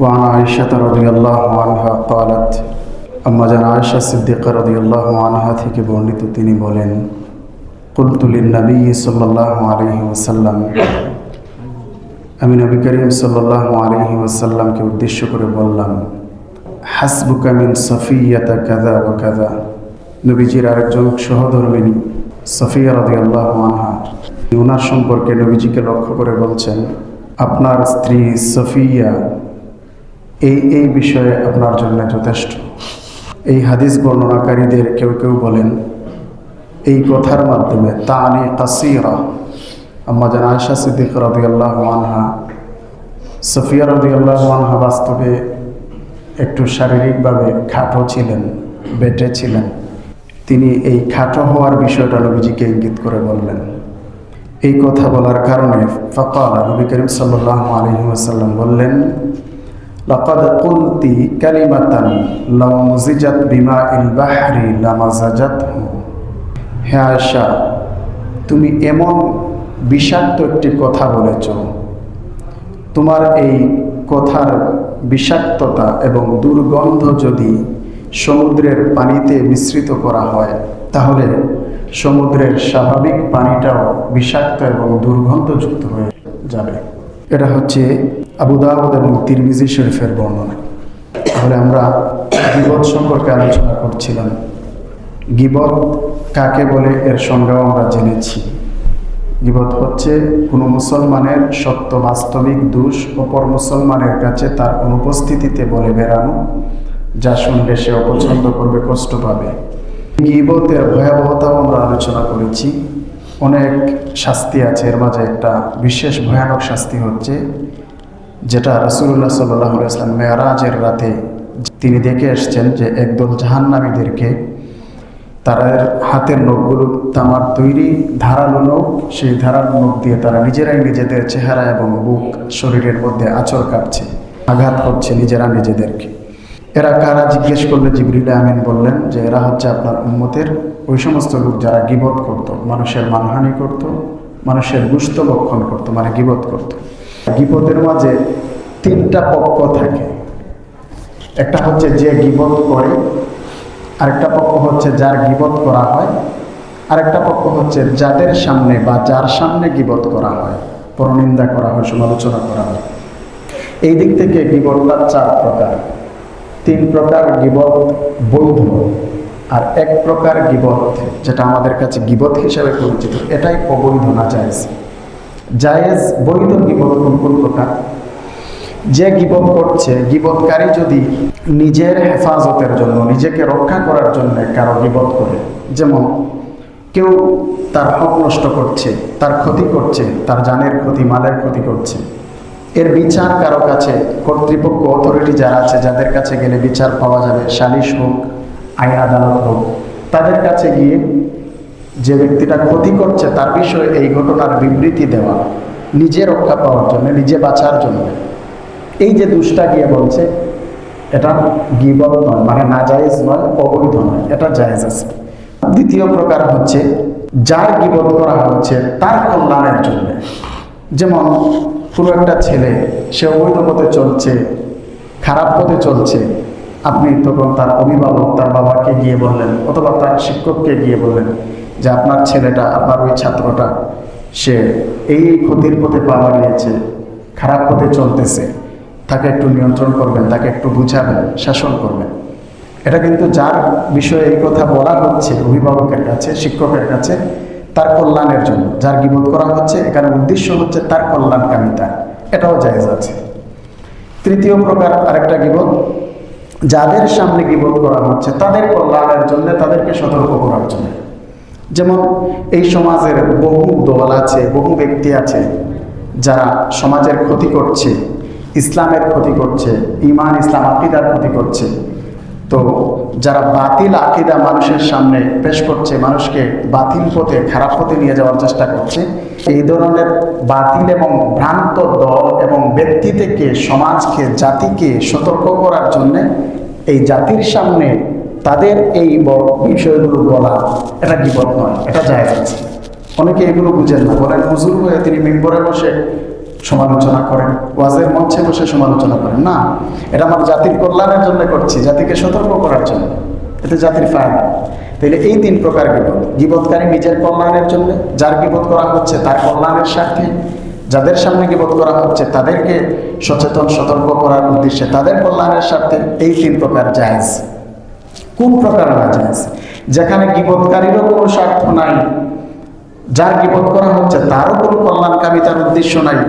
وعن عائشة رضي الله عنها قالت আম্মা জান আয়েশা সিদ্দিকা রাদিয়াল্লাহু আনহা থেকে বর্ণিত তিনি বলেন কুলতু লিন-নবী সাল্লাল্লাহু আলাইহি ওয়াসাল্লাম আমি নবী করিম সাল্লাল্লাহু আলাইহি ওয়াসাল্লামকে উদ্দেশ্য করে বললাম হাসবুকা মিন সফিয়াতা কাযা ওয়া কাযা নবীজির আরেকজন সহধর্মিনী সফিয়া রাদিয়াল্লাহু আনহা ওনার সম্পর্কে নবীজিকে লক্ষ্য করে বলছেন আপনার স্ত্রী সফিয়া এই এই বিষয়ে আপনার জন্য যথেষ্ট। এই হাদিস বর্ণনাকারীদের কেউ কেউ বলেন, এই কথার মাধ্যমে তানি কাসিরা আম্মা জান আয়সা সিদ্দিক রদিয়াল্লাহ আনহা, সফিয়া রদিয়াল্লাহ আনহা বাস্তবে একটু শারীরিকভাবে খাটো ছিলেন, বেটে ছিলেন। তিনি এই খাটো হওয়ার বিষয়টা নবীজিকে ইঙ্গিত করে বললেন। এই কথা বলার কারণে ফকাল নবী করিম সাল্লাহ আলহি ওয়াসাল্লাম বললেন لقد قلت كلمة لو مزجت بماء البحر لمزجته হে আয়সা তুমি এমন বিষাক্ত একটি কথা বলেছ তোমার এই কথার বিষাক্ততা এবং দুর্গন্ধ যদি সমুদ্রের পানিতে মিশ্রিত করা হয় তাহলে সমুদ্রের স্বাভাবিক পানিটাও বিষাক্ত এবং দুর্গন্ধযুক্ত হয়ে যাবে এটা হচ্ছে আবু এবং তিরমিজি শরীফের বর্ণনা। তাহলে আমরা গিবত সম্পর্কে আলোচনা করছিলাম। গিবত কাকে বলে এর সংজ্ঞাও আমরা জেনেছি। গিবত হচ্ছে কোনো মুসলমানের সত্য বাস্তবিক দোষ অপর মুসলমানের কাছে তার অনুপস্থিতিতে বলে বেড়ানো, যা শুনলে সে অপছন্দ করবে, কষ্ট পাবে। গিবতের ভয়াবহতাও আমরা আলোচনা করেছি। অনেক শাস্তি আছে, এর মাঝে একটা বিশেষ ভয়ানক শাস্তি হচ্ছে যেটা রাসুল্লাহ সাল্লাহ ইসলাম মেয়ারাজের রাতে তিনি দেখে এসছেন যে একদল জাহান্নামীদেরকে তারা হাতের নখগুলো তামার তৈরি ধারালো নখ, সেই ধারালো নখ দিয়ে তারা নিজেরাই নিজেদের চেহারা এবং বুক শরীরের মধ্যে আচর কাটছে আঘাত করছে নিজেরা নিজেদেরকে। এরা কারা জিজ্ঞেস করলে জিবরিল আমিন বললেন যে এরা হচ্ছে আপনার উম্মতের ওই সমস্ত লোক যারা গিবত করত, মানুষের মানহানি করত, মানুষের গুস্ত লক্ষণ করত মানে গিবত করত। গিবতের মাঝে তিনটা পক্ষ থাকে। একটা হচ্ছে যে গিবত করে, আরেকটা পক্ষ হচ্ছে যার গিবত করা হয়, আরেকটা পক্ষ হচ্ছে যাদের সামনে বা যার সামনে গিবত করা হয়, পরনিন্দা করা হয়, সমালোচনা করা হয়। এই দিক থেকে গিবতটা চার প্রকার। তিন প্রকার গিবত বৈধ আর এক প্রকার গিবত যেটা আমাদের কাছে গিবত হিসাবে পরিচিত। এটাই অবৈধ না জায়েজ। জায়েজ বৈধ গিবত কোন প্রকার? যে গিবত করছে, গিবতকারী যদি নিজের হেফাজতের জন্য, নিজেকে রক্ষা করার জন্য কারও গিবত করে, যেমন কেউ তার হক নষ্ট করছে, তার ক্ষতি করছে, তার জানের ক্ষতি, মালের ক্ষতি করছে, এর বিচার কারও কাছে, কর্তৃপক্ষ অথরিটি যারা আছে, যাদের কাছে গেলে বিচার পাওয়া যাবে, সালিশ হোক, আইন আদালত হোক, তাদের কাছে গিয়ে যে ব্যক্তিটা ক্ষতি করছে, তার বিষয়ে এই ঘটনার বিবৃতি দেওয়া, নিজে রক্ষা পাওয়ার জন্য, নিজে বাঁচার জন্য। এই যে দুষ্টা গিয়ে বলছে, এটা গিবত নয় মানে না জায়েজ নয়, অবৈধ নয়, এটা জায়েজ আছে। দ্বিতীয় প্রকার হচ্ছে, যার গিবত করা হচ্ছে, তার কল্যাণের জন্য। যেমন, কোনো একটা ছেলে, সে অবৈধ পথে চলছে, খারাপ পথে চলছে, আপনি তখন তার অভিভাবক, তার বাবাকে গিয়ে বললেন, অথবা তার শিক্ষককে গিয়ে বললেন যে আপনার ছেলেটা, আপনার ওই ছাত্রটা, সে এই ক্ষতির পথে পা বাড়িয়েছে, খারাপ পথে চলতেছে। তাকে একটু নিয়ন্ত্রণ করবেন, তাকে একটু বুঝাবেন, শাসন করবেন। এটা কিন্তু যার বিষয়ে এই কথা বলা হচ্ছে, অভিভাবকের কাছে, শিক্ষকের কাছে, তার কল্যাণের জন্য। যার গিবোধ করা হচ্ছে, এখানে উদ্দেশ্য হচ্ছে তার কল্যাণকামিতা। এটাও জায়েজ আছে। তৃতীয় প্রকার আরেকটা গিবোধ, যাদের সামনে গিবোধ করা হচ্ছে, তাদের কল্যাণের জন্য তাদেরকে সতর্ক করার জন্য। যেমন এই সমাজের বহু দল আছে, বহু ব্যক্তি আছে যারা সমাজের ক্ষতি করছে, ইসলামের ক্ষতি করছে ইমান ইসলাম, আকিদার ক্ষতি করছে। তো যারা বাতিল আকিদা মানুষের সামনে পেশ করছে, মানুষকে বাতিল পথে, খারাপ পথে নিয়ে যাওয়ার চেষ্টা করছে, এই ধরনের বাতিল এবং ভ্রান্ত দল এবং ব্যক্তি থেকে সমাজকে, জাতিকে সতর্ক করার জন্য এই জাতির সামনে তাদের এই বিষয়গুলো বলা এটা বিপদ নয়, এটা জায়গা আছে। অনেকে এগুলো বুঝেন না। বলেন, হুজুর হয়ে তিনি মেম্বরে বসে সমালোচনা করেন, ওয়াজের মঞ্চে বসে সমালোচনা করেন। না, এটা আমার জাতির কল্যাণের জন্য করছি, জাতিকে সতর্ক করার জন্য। এতে জাতির ফায়দা। তাহলে এই তিন প্রকার বিপদ বিপদকারী নিজের কল্যাণের জন্য যার বিপদ করা হচ্ছে তার কল্যাণের স্বার্থে, যাদের সামনে বিপদ করা হচ্ছে তাদেরকে সচেতন, সতর্ক করার উদ্দেশ্যে তাদের কল্যাণের স্বার্থে এই তিন প্রকার জায়েজ। কোন প্রকার না জায়েজ যেখানে গিবৎকারীরও কোনো স্বার্থ নাই, যার গিবত করা হচ্ছে তারও কোনো কল্যাণকামিতার উদ্দেশ্য নাই।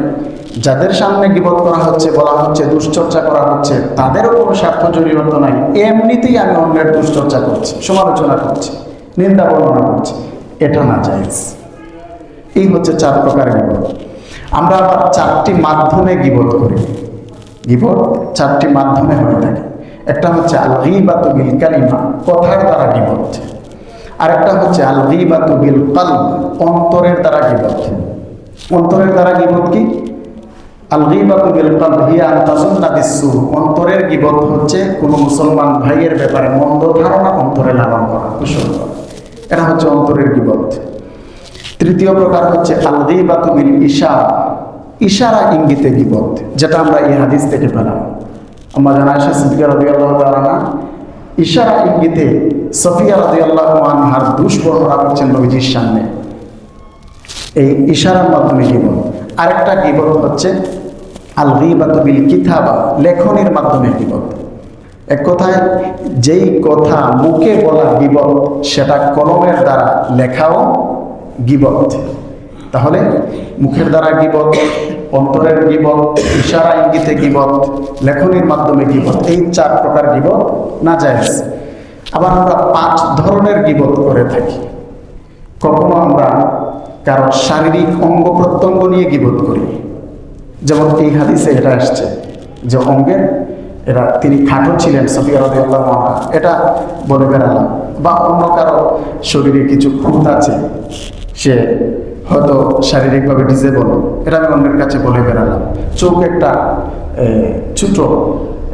যাদের সামনে গিবত করা হচ্ছে, বলা হচ্ছে, দুশ্চর্চা করা হচ্ছে, তাদেরও কোনো স্বার্থ জড়িত নাই। এমনিতেই আমি অন্যের দুশ্চর্চা করছি, সমালোচনা করছি, নিন্দা বর্ণনা করছি। এটা না জায়েজ এই হচ্ছে চার প্রকার গিবত আমরা আবার চারটি মাধ্যমে গিবত করি। গিবত চারটি মাধ্যমে হয়ে থাকে। একটা হচ্ছে আল গিবাতু বিল কালিমা কথার দ্বারা গিবত আরেকটা হচ্ছে আল গিবাতু বিল কলব অন্তরের দ্বারা গিবত অন্তরের দ্বারা গিবত কি? আল গিবাতু বিল কলব হিয়া আন তাজুন্না বিসু অন্তরের গিবত হচ্ছে কোনো মুসলমান ভাইয়ের ব্যাপারে মন্দ ধারণা অন্তরে লালন করা, কুশল এটা হচ্ছে অন্তরের গিবত তৃতীয় প্রকার হচ্ছে আল গিবাতু বিল ইশারা ইশারা ইঙ্গিতে গিবত যেটা আমরা এই হাদিস থেকে পেলাম। আমরা জানা আয়সা সিদ্দিকা তাআলা না ইশারা ইঙ্গিতে সফিয়া রাদিয়াল্লাহু আনহার দুষ্বর্ণনা করছেন নবীজির সামনে। এই ইশারার মাধ্যমে গিবত আরেকটা গিবত হচ্ছে? আল গিবাতু বিল কিতাবা লেখনের মাধ্যমে গিবত এক কথায়, যেই কথা মুখে বলা গিবত, সেটা কলমের দ্বারা লেখাও গিবত। তাহলে মুখের দ্বারা গিবত, অন্তরের গিবত, ইশারা ইঙ্গিতে গিবত, লেখনির মাধ্যমে গিবত, এই চার প্রকার গিবত না যায় আবার আমরা পাঁচ ধরনের গিবত করে থাকি। কখনো আমরা কারও শারীরিক অঙ্গ প্রত্যঙ্গ নিয়ে গিবত করি। যেমন এই হাদিসে এটা আসছে যে অঙ্গের, এরা তিনি খাটো ছিলেন সফিয়া রাদিয়াল্লাহু এটা বলে বেড়ালাম। বা অন্য কারও শরীরে কিছু খুঁত আছে, সে হয়তো শারীরিকভাবে ডিসেবল এটা আমি অন্যের কাছে বলে বেড়ালাম। চোখ একটা ছোট,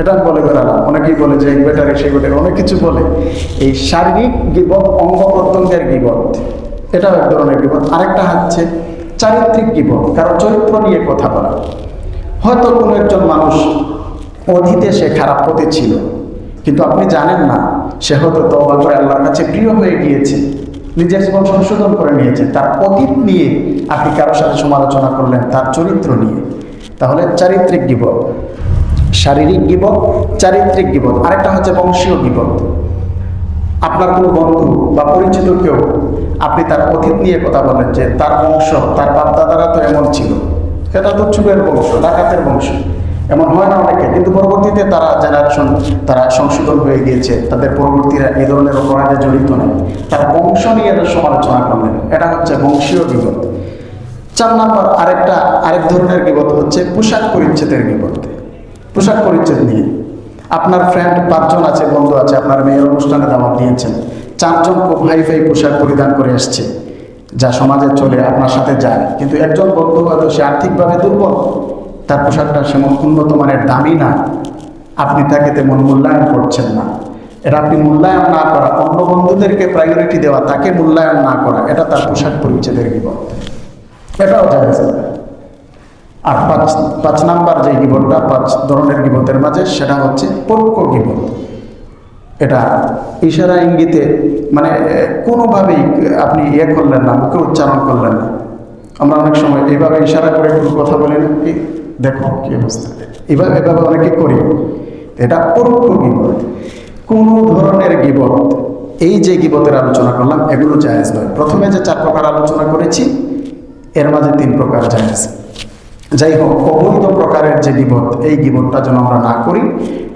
এটা বলে বেড়ালাম। অনেকেই বলে যে এই বেটারে সেই বেটারে অনেক কিছু বলে। এই শারীরিক গিবত অঙ্গ প্রত্যঙ্গের গিবত এটাও এক ধরনের গিবত আরেকটা হচ্ছে চারিত্রিক গিবত কারণ চরিত্র নিয়ে কথা বলা। হয়তো কোনো একজন মানুষ অতীতে সে খারাপ পথে ছিল, কিন্তু আপনি জানেন না, সে হয়তো করে আল্লাহর কাছে প্রিয় হয়ে গিয়েছে। নিজের জীবন সংশোধন করে নিয়েছে। তার অতীত নিয়ে আপনি কারোর সাথে সমালোচনা করলেন, তার চরিত্র নিয়ে। তাহলে চারিত্রিক গিবত, শারীরিক গিবত, চারিত্রিক গিবত। আরেকটা হচ্ছে বংশীয় গিবত। আপনার কোনো বন্ধু বা পরিচিত কেউ আপনি তার অতীত নিয়ে কথা বলেন যে, তার বংশ, তার বাপ দাদারা তো এমন ছিল। এটা তো চুরের বংশ, ডাকাতের বংশ। এমন হয় না অনেকে, কিন্তু পরবর্তীতে তারা জেনারেশন তারা সংশোধন হয়ে গিয়েছে। তাদের পরবর্তীরা এই ধরনের অপরাধে জড়িত নেই। তারা বংশ নিয়ে এদের সমালোচনা করলেন। এটা হচ্ছে বংশীয় বিপদ। চার নম্বর, আরেকটা, আরেক ধরনের বিপদ হচ্ছে পোশাক পরিচ্ছেদের বিপদ। পোশাক পরিচ্ছেদ নিয়ে। আপনার ফ্রেন্ড পাঁচজন আছে, বন্ধু আছে, আপনার মেয়ের অনুষ্ঠানে দাওয়াত দিয়েছেন। চারজন খুব হাইফাই পোশাক পরিধান করে এসছে যা সমাজে চলে আপনার সাথে যায়। কিন্তু একজন বন্ধু হয়তো সে আর্থিকভাবে দুর্বল। তার পোশাকটা সেমন উন্নত মানের দামি না। আপনি তাকে তেমন মূল্যায়ন করছেন না। এটা আপনি মূল্যায়ন না করা, অন্য বন্ধুদেরকে প্রায়োরিটি দেওয়া, তাকে মূল্যায়ন না করা, এটা তার পোশাক পরিচ্ছেদের বিপদ এটাও জায়েজ। আর পাঁচ পাঁচ নাম্বার যে গিবতটা পাঁচ ধরনের গিবতের মাঝে, সেটা হচ্ছে পক্ষ গিবত এটা ইশারা ইঙ্গিতে মানে কোনোভাবেই আপনি ইয়ে করলেন না, মুখে উচ্চারণ করলেন না। আমরা অনেক সময় এইভাবে ইশারা করে কোনো কথা বলি না দেখো কি অবস্থা। এইভাবে এভাবে অনেকে করি? এটা পরোক্ষ গিবত। কোনো ধরনের গিবত, এই যে গিবতের আলোচনা করলাম, এগুলো জায়েজ নয়। প্রথমে যে চার প্রকার আলোচনা করেছি, এর মাঝে তিন প্রকার জায়েজ। যাই হোক, অবৈধ প্রকারের যে গিবত, এই গিবতটা যেন আমরা না করি,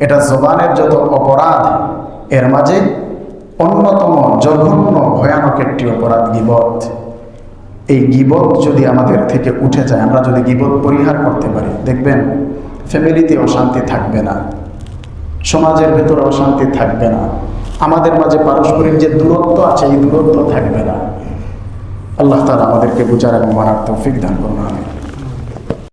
এটা জবানের যত অপরাধ, এর মাঝে অন্যতম জঘন্য, ভয়ানক একটি অপরাধ গিবত। এই গিবত যদি আমাদের থেকে উঠে যায়, আমরা যদি গিবত পরিহার করতে পারি, দেখবেন ফ্যামিলিতে অশান্তি থাকবে না, সমাজের ভেতরে অশান্তি থাকবে না, আমাদের মাঝে পারস্পরিক যে দূরত্ব আছে, এই দূরত্ব থাকবে না। আল্লাহ তালা আমাদেরকে বুঝার এবং মানার তৌফিক দান করুন, আমিন।